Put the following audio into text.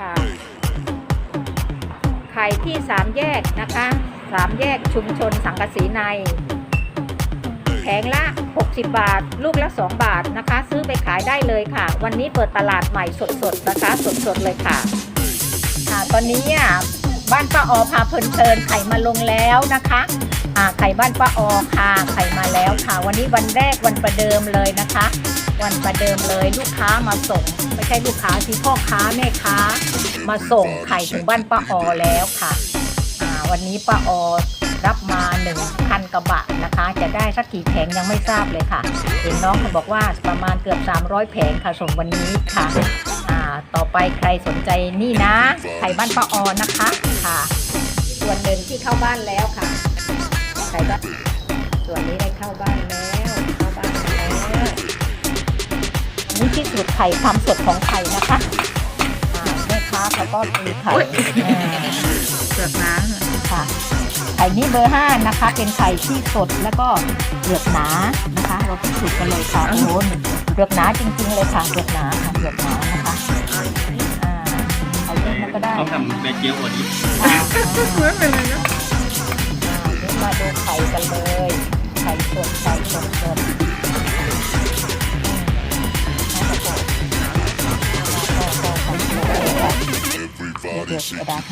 ค่ะไข่ที่สามแยกนะคะสามแยกชุมชนสังกสีใน แผงละ 60 บาท ลูกละ 2 บาทนะคะ ซื้อไปขายได้เลยค่ะ วันนี้เปิดตลาดใหม่สดๆนะคะสดๆเลยค่ะ ค่ะตอนนี้อะบ้านป้าออพาเพลินๆไข่มาลงแล้วนะคะไข่บ้านป้าออค่ะไข่มาแล้วค่ะ วันนี้วันแรกวันประเดิมเลยนะคะ วันประเดิมเลยลูกค้ามาส่ง ไม่ใช่ลูกค้าสิพ่อค้าแม่ค้า มาส่งไข่ถึงบ้านป้าออแล้วค่ะวันนี้ป้าออรับมา1,000กระบะนะคะ จะได้สักกี่แผงยังไม่ทราบเลยค่ะเห็นน้องเขาบอกว่าประมาณเกือบ 300 แผงค่ะส่งวันนี้ค่ะอ่าต่อไปใครสนใจนี่นะไข่บ้านป้าออนะคะค่ะ ส่วนหนึ่งที่เข้าบ้านแล้วค่ะไข่บ้านส่วนนี้ได้เข้าบ้านแล้ว นนี่ที่สุดไข่ความสดของไข่นะคะอ่าแม่ค้าเขาก็มีไข่อ่า เกือบน้ำค่ะไข่นี้เบอร์ห้านะคะ เป็นไข่ที่สดแล้วก็เปลือกหนานะคะ เราพิสูจน์กันเลยค่ะโอ้โหเปลือกหนาจริงๆเลยค่ะเปลือกหนาค่ะเปลือกหนานะคะอ่าไข่เล็กมันก็ได้ต้องทำแบบเกี๊ยวกว่านี้อ่าไม่เป็นไรนะ พอพ